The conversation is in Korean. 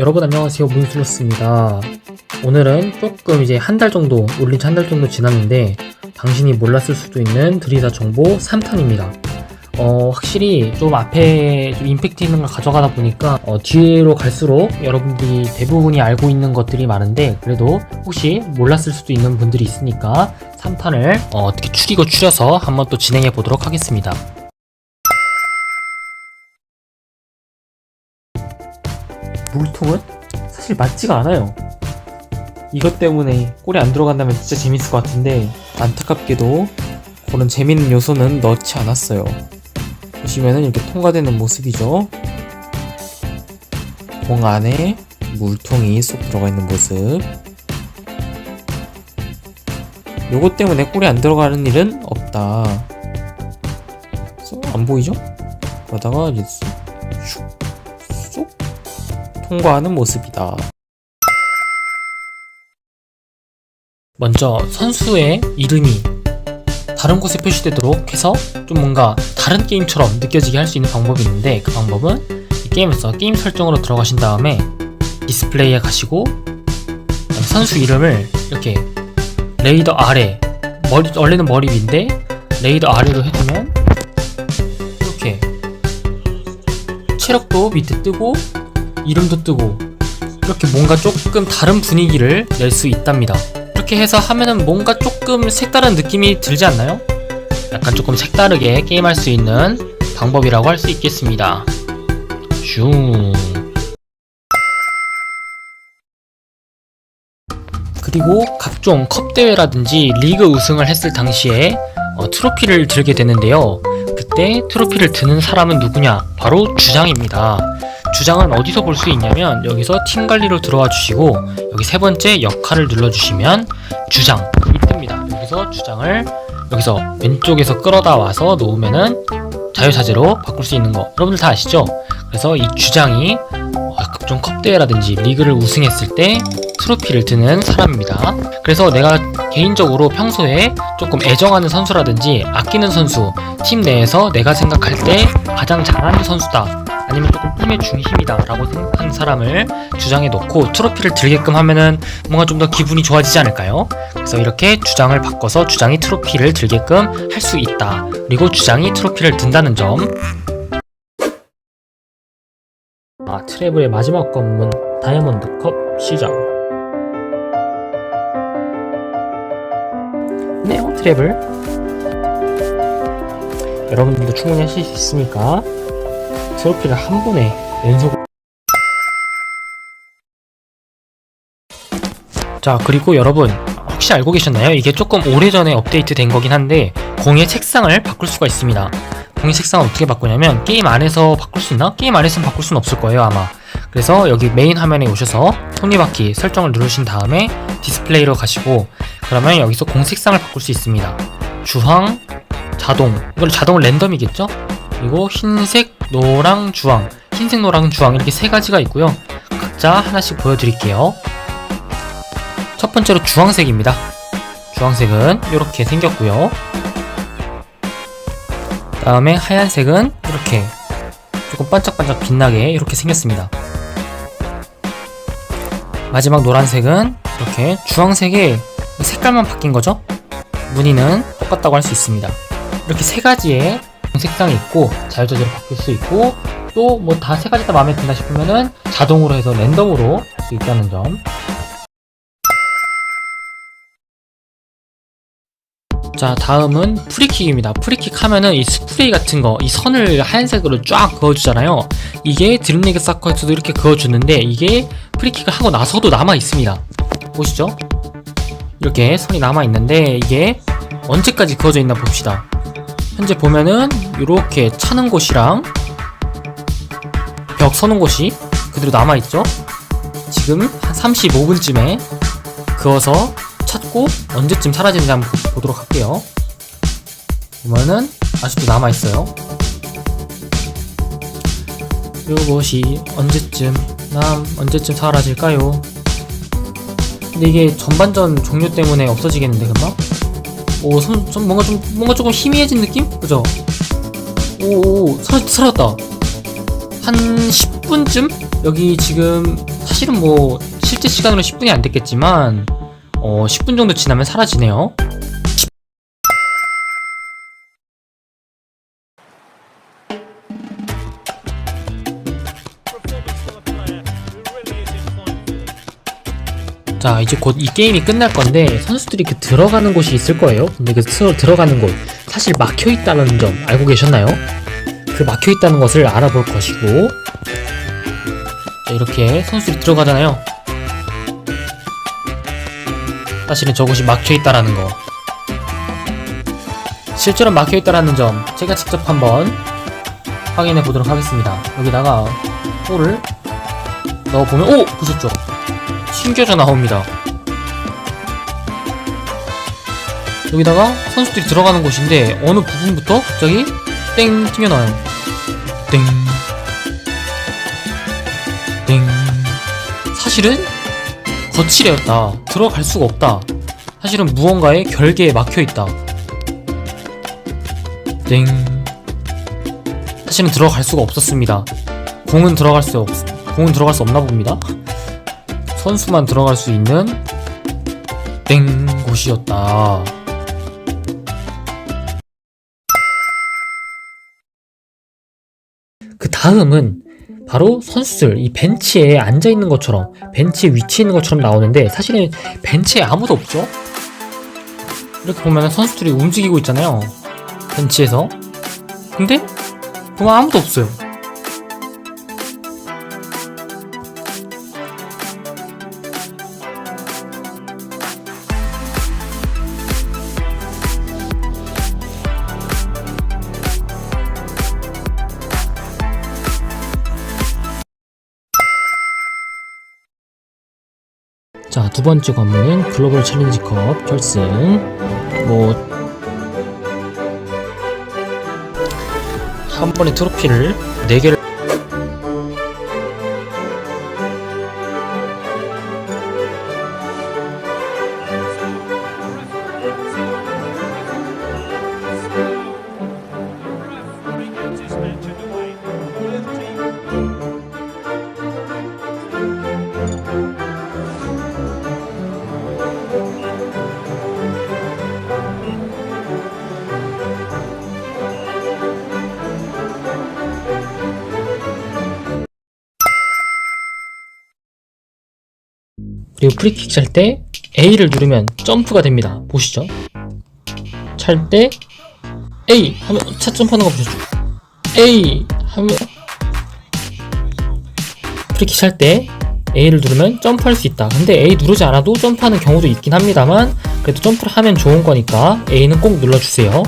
여러분 안녕하세요. 문슬로스입니다. 오늘은 조금 이제 한 달 정도 올린 지 한 달 정도 지났는데 당신이 몰랐을 수도 있는 드리다 정보 3탄입니다. 어 확실히 좀 앞에 좀 임팩트 있는 걸 가져가다 보니까 어, 뒤로 갈수록 여러분들이 대부분이 알고 있는 것들이 많은데 그래도 혹시 몰랐을 수도 있는 분들이 있으니까 3탄을 어, 어떻게 추리고 추려서 한번 또 진행해 보도록 하겠습니다 물통은 사실 맞지가 않아요. 이것 때문에 꼴이 안 들어간다면 진짜 재밌을 것 같은데 안타깝게도 그런 재밌는 요소는 넣지 않았어요. 보시면은 이렇게 통과되는 모습이죠. 공 안에 물통이 쏙 들어가 있는 모습. 요것 때문에 꼴이 안 들어가는 일은 없다. 안 보이죠? 그러다가 이제 통과하는 모습이다. 먼저 선수의 이름이 다른 곳에 표시되도록 해서 좀 뭔가 다른 게임처럼 느껴지게 할 수 있는 방법이 있는데 그 방법은 이 게임에서 게임 설정으로 들어가신 다음에 디스플레이에 가시고 선수 이름을 이렇게 레이더 아래 머리 원래는 머리 위인데 레이더 아래로 해주면 이렇게 체력도 밑에 뜨고 이름도 뜨고 이렇게 뭔가 조금 다른 분위기를 낼 수 있답니다. 이렇게 해서 하면은 뭔가 조금 색다른 느낌이 들지 않나요? 약간 조금 색다르게 게임할 수 있는 방법이라고 할 수 있겠습니다. 슝. 그리고 각종 컵 대회라든지 리그 우승을 했을 당시에 어, 트로피를 들게 되는데요. 그때 트로피를 드는 사람은 누구냐? 바로 주장입니다. 주장은 어디서 볼 수 있냐면 여기서 팀 관리로 들어와 주시고 여기 세 번째 역할을 눌러 주시면 주장 이 뜹니다. 여기서 주장을 여기서 왼쪽에서 끌어다 와서 놓으면은 자유자재로 바꿀 수 있는 거 여러분들 다 아시죠? 그래서 이 주장이 어, 각종 컵대회라든지 리그를 우승했을 때 트로피를 드는 사람입니다. 그래서 내가 개인적으로 평소에 조금 애정하는 선수라든지 아끼는 선수, 팀 내에서 내가 생각할 때 가장 잘하는 선수다. 아니면 조금 팀의 중심이다라고 생각하는 사람을 주장에 놓고 트로피를 들게끔 하면은 뭔가 좀 더 기분이 좋아지지 않을까요? 그래서 이렇게 주장을 바꿔서 주장이 트로피를 들게끔 할 수 있다. 그리고 주장이 트로피를 든다는 점. 아, 트래블의 마지막 관문 다이아몬드 컵 시작. 네오 트래블. 여러분들도 충분히 하실 수 있으니까 트로피를 한 번에 연속 자 그리고 여러분 혹시 알고 계셨나요? 이게 조금 오래전에 업데이트 된 거긴 한데 공의 책상을 바꿀 수가 있습니다 공의 책상을 어떻게 바꾸냐면 게임 안에서 바꿀 수 있나? 게임 안에서는 바꿀 수는 없을 거예요 아마 그래서 여기 메인 화면에 오셔서 톱니바퀴 설정을 누르신 다음에 디스플레이로 가시고 그러면 여기서 공 색상을 바꿀 수 있습니다 주황, 자동 이걸 자동은 랜덤이겠죠? 그리고 흰색, 노랑, 주황. 흰색, 노랑, 주황 이렇게 세 가지가 있고요. 각자 하나씩 보여드릴게요. 첫 번째로 주황색입니다. 주황색은 이렇게 생겼고요. 다음에 하얀색은 이렇게 조금 반짝반짝 빛나게 이렇게 생겼습니다. 마지막 노란색은 이렇게 주황색의 색깔만 바뀐 거죠? 무늬는 똑같다고 할 수 있습니다. 이렇게 세 가지의 색상이 있고 자유자재로 바꿀 수 있고 또 뭐 다 세 가지 다 마음에 든다 싶으면은 자동으로 해서 랜덤으로 할수 있다는 점. 자 다음은 프리킥입니다. 프리킥 하면은 이 스프레이 같은 거 이 선을 하얀색으로 쫙 그어주잖아요. 이게 드림리그 사커에서도 이렇게 그어주는데 이게 프리킥을 하고 나서도 남아 있습니다. 보시죠? 이렇게 선이 남아 있는데 이게 언제까지 그어져 있나 봅시다. 현재 보면은 이렇게 차는 곳이랑 벽 서는 곳이 그대로 남아있죠? 지금 한 35분쯤에 그어서 찾고 언제쯤 사라지는지 한번 보- 보도록 할게요. 보면은 아직도 남아있어요. 이것이 언제쯤 남 언제쯤 사라질까요? 근데 이게 전반전 종료 때문에 없어지겠는데 금방 오, 손, 좀 뭔가 좀 뭔가 조금 희미해진 느낌? 그죠? 오, 오 사라, 사라졌다. 한 10분쯤 여기 지금 사실은 뭐 실제 시간으로 10분이 안 됐겠지만 어 10분 정도 지나면 사라지네요. 자 이제 곧 이 게임이 끝날 건데 선수들이 그 들어가는 곳이 있을 거예요 근데 그 스- 들어가는 곳 사실 막혀 있다는 점 알고 계셨나요? 그 막혀 있다는 것을 알아볼 것이고 자 이렇게 선수들이 들어가잖아요 사실은 저곳이 막혀 있다라는 거 실제로 막혀 있다라는 점 제가 직접 한번 확인해 보도록 하겠습니다 여기다가 볼을 넣어보면 오! 보셨죠? 튕겨져 나옵니다. 여기다가 선수들이 들어가는 곳인데 어느 부분부터 갑자기 땡 튕겨나와요. 땡. 땡. 사실은 거칠이었다. 들어갈 수가 없다. 사실은 무언가의 결계에 막혀 있다. 땡. 사실은 들어갈 수가 없었습니다. 공은 들어갈 수 없, 공은 들어갈 수 없나 봅니다. 선수만 들어갈 수 있는 땡 곳이었다. 그 다음은 바로 선수들 이 벤치에 앉아 있는 것처럼 벤치에 위치해 있는 것처럼 나오는데 사실은 벤치에 아무도 없죠. 이렇게 보면 선수들이 움직이고 있잖아요. 벤치에서. 근데 보면 아무도 없어요. 자, 두 번째 관문은 글로벌 챌린지컵 결승. 뭐, 한 번에 트로피를 4개를 그리고 프리킥 찰 때 A를 누르면 점프가 됩니다. 보시죠. 찰 때 A 하면 차 점프하는 거 보시죠. A 하면 프리킥 찰 때 A를 누르면 점프할 수 있다. 근데 A 누르지 않아도 점프하는 경우도 있긴 합니다만 그래도 점프를 하면 좋은 거니까 A는 꼭 눌러주세요.